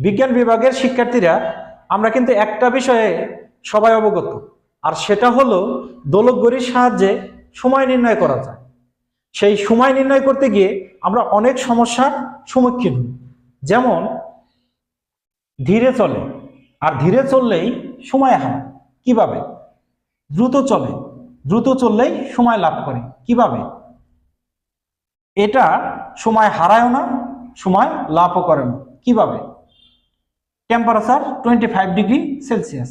বিজ্ঞান বিভাগের শিক্ষার্থীরা, আমরা কিন্তু একটা বিষয়ে সবাই অবগত, আর সেটা হলো দোলক গড়ির সাহায্যে সময় নির্ণয় করা যায়। সেই সময় নির্ণয় করতে গিয়ে আমরা অনেক সমস্যার সম্মুখীন হই। যেমন, ধীরে চলে, আর ধীরে চললেই সময় হারায়। কীভাবে? দ্রুত চলে, দ্রুত চললেই সময় লাভ করে। কীভাবে? এটা সময় হারায়ও না, সময় লাভও করে না। কীভাবে? Temperature twenty five degree Celsius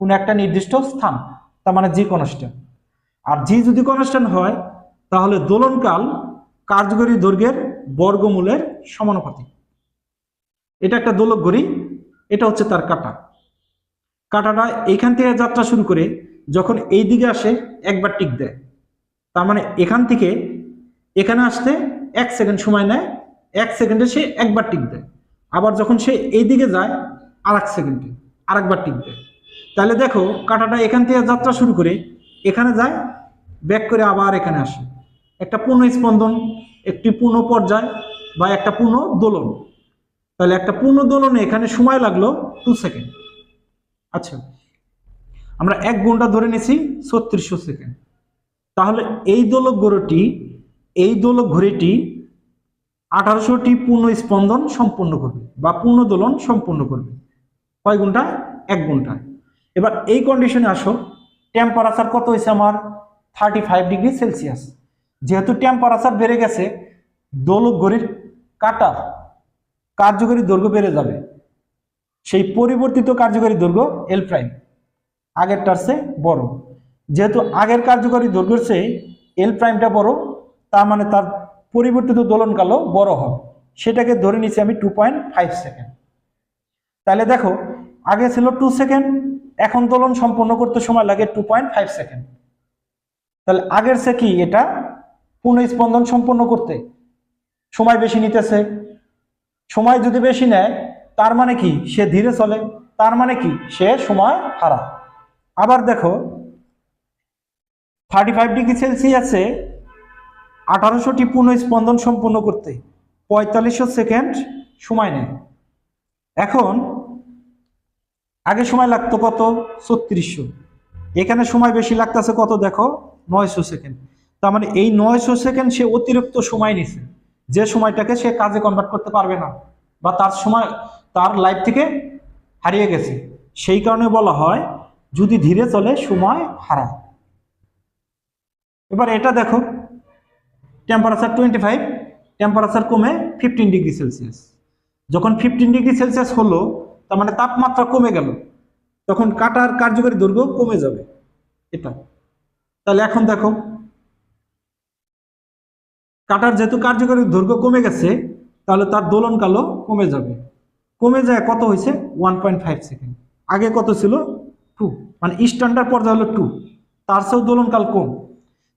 কোনো একটা নির্দিষ্ট স্থান, তার মানে জি কনস্ট্যান্ট আর জি যদি কনস্ট্যান্ট হয়, তাহলে দোলনকাল কার্যকরী দৈর্ঘ্যের বর্গমূলের সমানুপাতিক। এটা একটা দোলক ঘড়ি, এটা হচ্ছে তার কাটা। কাটাটা এইখান থেকে যাত্রা শুরু করে যখন এই দিকে আসে, একবার টিক দেয়। তার মানে এখান থেকে এখানে আসতে এক সেকেন্ড সময় নেয়, এক সেকেন্ডে সে একবার টিক দেয়। আবার যখন সে এই দিকে যায় আর এক সেকেন্ডে, আরেকবার টিক দেয় তাহলে দেখো, কাঁটাটা এখান থেকে যাত্রা শুরু করে এখানে যায়, ব্যাক করে আবার এখানে আসে। একটা পূর্ণ স্পন্দন, একটি পূর্ণ পর্যায় বা একটা পূর্ণ দোলন। তাহলে একটা পূর্ণ দোলনে এখানে সময় লাগল টু সেকেন্ড। আচ্ছা আমরা এক ঘণ্টা ধরে নিছি ছত্রিশশো সেকেন্ড। তাহলে এই দোলক ঘড়িটি, এই দোলক ঘড়িটি আঠারোশোটি পূর্ণ স্পন্দন সম্পন্ন করবে বা পূর্ণ দোলন সম্পন্ন করবে। কয় ঘণ্টা? এক ঘন্টায় এবার এই কন্ডিশনে আসো টেম্পারেচার কত হয়েছে আমার? থার্টি ফাইভ ডিগ্রি সেলসিয়াস যেহেতু টেম্পারেচার বেড়ে গেছে দোলক ঘড়ির কাটার কার্যকরী দৈর্ঘ্য বেড়ে যাবে। সেই পরিবর্তিত কার্যকরী দৈর্ঘ্য এল প্রাইম আগেরটার চেয়ে বড়। যেহেতু আগের কার্যকরী দৈর্ঘ্যের চেয়ে এল প্রাইমটা বড়, তার মানে তার পরিবর্তিত দোলনকালও বড় হবে। সেটাকে ধরে নিচ্ছি আমি টু পয়েন্ট ফাইভ সেকেন্ড তাহলে দেখো, আগে ছিল টু সেকেন্ড এখন দোলন সম্পন্ন করতে সময় লাগে টু পয়েন্ট ফাইভ সেকেন্ড তাহলে আগের সে কি এটা? পুনঃস্পন্দন সম্পন্ন করতে। সময় বেশি নিতেছে। সময় যদি বেশি নেয়, তার মানে কি? সে ধীরে চলে। তার মানে কি? সে সময় হারা। আবার দেখো থার্টি ফাইভ ডিগ্রি সেলসিয়াসে আঠারোশোটি পুনঃস্পন্দন সম্পন্ন করতে। পঁয়তাল্লিশশো সেকেন্ড সময় নেয়। এখন আগে সময় লাগতো কত? ছত্রিশশো। এখানে সময় বেশি লাগতেছে কত দেখো? নয়শো সেকেন্ড। তার মানে এই নয়শো সেকেন্ড সে অতিরিক্ত সময় নিছে। যে সময়টাকে সে কাজে কনভার্ট করতে পারবে না বা তার সময় তার লাইফ থেকে হারিয়ে গেছে। সেই কারণে বলা হয়, যদি ধীরে চলে সময় হারায়। এবার এটা দেখো। টেম্পারেচার টোয়েন্টি ফাইভ টেম্পারেচার কমে ফিফটিন ডিগ্রি সেলসিয়াস যখন ফিফটিন ডিগ্রি সেলসিয়াস হলো, তার মানে তাপমাত্রা কমে গেল, তখন কাটার কার্যকরী দৈর্ঘ্য কমে যাবে, এটা। তাহলে এখন দেখো, কাটার যেহেতু কার্যকরী দৈর্ঘ্য কমে গেছে, তাহলে তার দোলনকালও কমে যাবে। কমে যায় কত হয়েছে? ওয়ান পয়েন্ট ফাইভ সেকেন্ড আগে কত ছিল? টু মানে স্ট্যান্ডার্ড পর্যায়ে হলো টু তার চেয়েও দোলনকাল কম।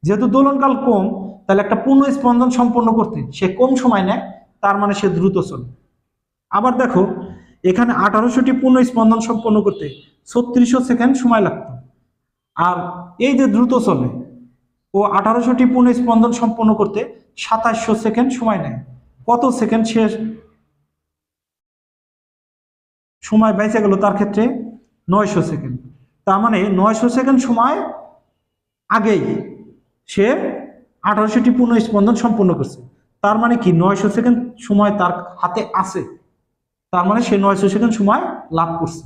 যেহেতু দোলনকাল কম, তাহলে একটা পূর্ণ স্পন্দন সম্পন্ন করতে, সে কম সময় নেয়, তার মানে সে দ্রুত চলে। আবার দেখো, এখানে আঠারোশোটি পূর্ণ স্পন্দন সম্পন্ন করতে ছত্রিশশো সেকেন্ড সময় লাগতো। আর এই যে দ্রুত চলে, ও আঠারোশোটি পূর্ণ স্পন্দন সম্পন্ন করতে সাতাশশো সেকেন্ড সময় নেয়। কত সেকেন্ড শেষ সময় বেঁচে গেল তার ক্ষেত্রে নয়শো সেকেন্ড। তার মানে নয়শো সেকেন্ড সময় আগেই সে আঠারোশোটি পূর্ণ স্পন্দন সম্পন্ন করছে। তার মানে কি? নয়শো সেকেন্ড সময় তার হাতে আছে। তার মানে সে নয়শো সেকেন্ড সময় লাভ করছে।